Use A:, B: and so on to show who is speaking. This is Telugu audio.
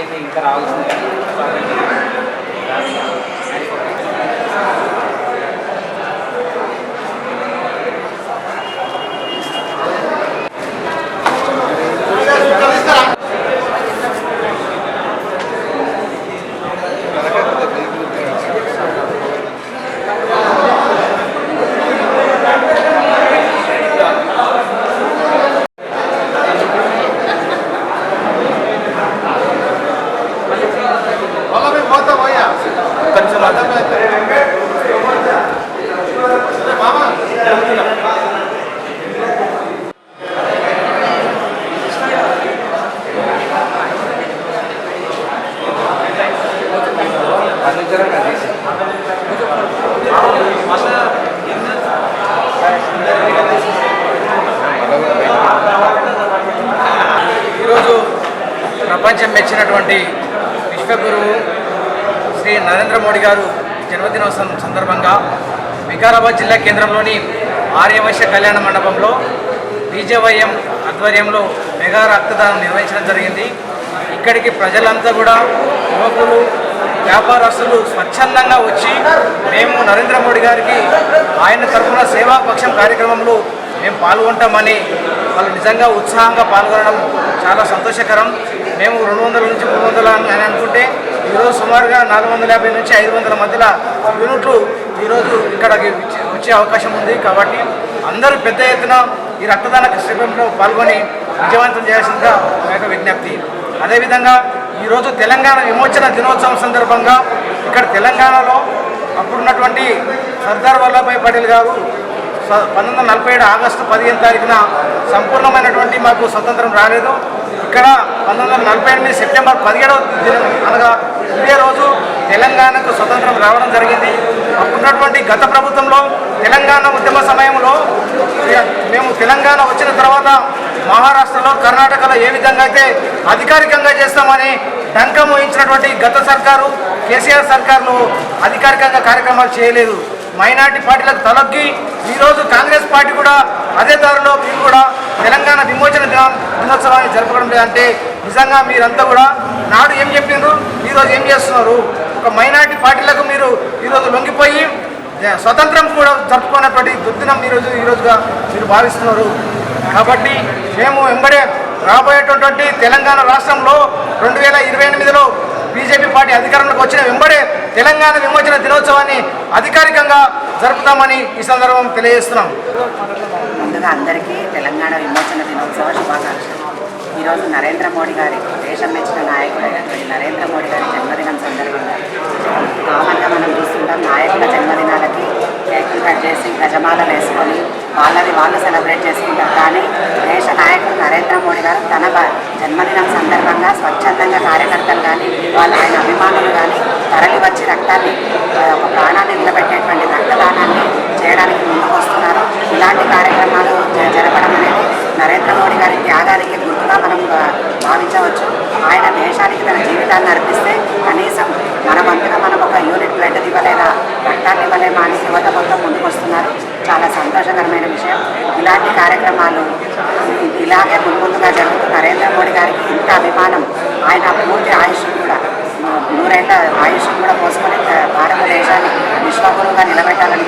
A: అయితే ఇంకా రావాల్సింది ఈరోజు ప్రపంచం మెచ్చినటువంటి విశ్వగురువు శ్రీ నరేంద్ర మోడీ గారు జన్మదినోత్సవం సందర్భంగా వికారాబాద్ జిల్లా కేంద్రంలోని ఆర్యవైశ్య కళ్యాణ మండపంలో బీజేవైఎం ఆధ్వర్యంలో మెగా రక్తదానం నిర్వహించడం జరిగింది. ఇక్కడికి ప్రజలంతా కూడా యువకులు వ్యాపారస్తులు స్వచ్ఛందంగా వచ్చి మేము నరేంద్ర మోడీ గారికి ఆయన తరఫున సేవాపక్షం కార్యక్రమంలో మేము పాల్గొంటామని వాళ్ళు నిజంగా ఉత్సాహంగా పాల్గొనడం చాలా సంతోషకరం. మేము రెండు వందల నుంచి మూడు వందల అని అనుకుంటే ఈరోజు సుమారుగా నాలుగు వందల యాభై నుంచి ఐదు వందల మధ్యలో యూనిట్లు ఈరోజు ఇక్కడికి వచ్చే- వచ్చే అవకాశం ఉంది. కాబట్టి అందరూ పెద్ద ఎత్తున ఈ రక్తదాన శిబిరంలో పాల్గొని విజయవంతం చేయాల్సిందిగా మా యొక్క విజ్ఞప్తి. అదేవిధంగా ఈరోజు తెలంగాణ విమోచన దినోత్సవం సందర్భంగా ఇక్కడ తెలంగాణలో అప్పుడున్నటువంటి సర్దార్ వల్లభాయ్ పటేల్ గారు స- పంతొమ్మిది వందల నలభై ఏడు ఆగస్టు పదిహేను తారీఖున సంపూర్ణమైనటువంటి మాకు స్వతంత్రం రాలేదు. ఇక్కడ పంతొమ్మిది వందల నలభై ఎనిమిది సెప్టెంబర్ పదిహేడవ దినం అనగా ఇదే రోజు తెలంగాణకు స్వతంత్రం రావడం జరిగింది. అప్పుడున్నటువంటి గత ప్రభుత్వంలో తెలంగాణ ఉద్యమ సమయంలో మేము తెలంగాణ వచ్చిన తర్వాత మహారాష్ట్రలో కర్ణాటకలో ఏ విధంగా అయితే అధికారికంగా చేస్తామని డంకం వహించినటువంటి గత సర్కారు కేసీఆర్ సర్కారులో అధికారికంగా కార్యక్రమాలు చేయలేదు. మైనార్టీ పార్టీలకు తలొగ్గి ఈరోజు కాంగ్రెస్ పార్టీ కూడా అదే దారిలో మీరు కూడా తెలంగాణ విమోచన దినం దినోత్సవాన్ని జరపడం లేదంటే నిజంగా మీరంతా కూడా నాడు ఏం చెప్పిండ్రు ఈరోజు ఏం చేస్తున్నారు? ఒక మైనార్టీ పార్టీలకు మీరు ఈరోజు లొంగిపోయి స్వతంత్రం కూడా జరుపుకున్నటువంటి దుర్దినం ఈరోజు ఈరోజుగా మీరు భావిస్తున్నారు. కాబట్టి మేము వెంబడే రాబోయేటటువంటి తెలంగాణ రాష్ట్రంలో రెండు వేల ఇరవై ఎనిమిదిలో బీజేపీ పార్టీ అధికారంలోకి వచ్చిన వెంబడే తెలంగాణ విమోచన దినోత్సవాన్ని అధికారికంగా జరుపుతామని ఈ సందర్భం తెలియజేస్తున్నాం.
B: ముందుగా అందరికీ తెలంగాణ విమోచన దినోత్సవ శుభాకాంక్షలు. ఈరోజు నరేంద్ర మోడీ గారి దేశం మెచ్చిన నాయకుడైనటువంటి నరేంద్ర మోడీ గారి జన్మదినం సందర్భంగా కామన్గా మనం చూస్తుంటాం. నాయకుల జన్మదినాలకి చేసి గజమాలలు వేసుకొని వాళ్ళది వాళ్ళు సెలబ్రేట్ చేసుకుంటారు. కానీ దేశ నాయకుడు నరేంద్ర మోడీ గారు తన జన్మదినం సందర్భంగా స్వచ్ఛందంగా కార్యకర్తలు కానీ వాళ్ళ ఆయన అభిమానులు కానీ తరలి వచ్చి రక్తాన్ని ఒక ప్రాణాన్ని నిలబెట్టేటువంటి రక్తదానాన్ని చేయడానికి ముందుకు వస్తున్నారు. ఇలాంటి కార్యక్రమాలు జ- జరపడం అనేది నరేంద్ర మోడీ గారి త్యాగానికి గుర్తుగా మనం భావించవచ్చు. ఆయన దేశానికి తన జీవితాన్ని అర్పిస్తే కనీసం మన వంతుగా మనం ఒక యూనిట్ బ్లడ్ ఇవ్వలేదా? రక్తాన్ని ఇవ్వలేమా అని యువత మొత్తం ముందుకు వస్తున్నారు. చాలా సంతోషకరమైన విషయం. ఇలాంటి కార్యక్రమాలు ఇలాగే ముందుగా జరుగుతూ నరేంద్ర మోడీ గారికి ఇంత అభిమానం. ఆయన పూర్తి ఆయుష్ కూడా నూరేళ్ళ ఆయుష్ కూడా పోసుకొని భారతదేశాన్ని విశ్వగురువుగా నిలబెట్టాలని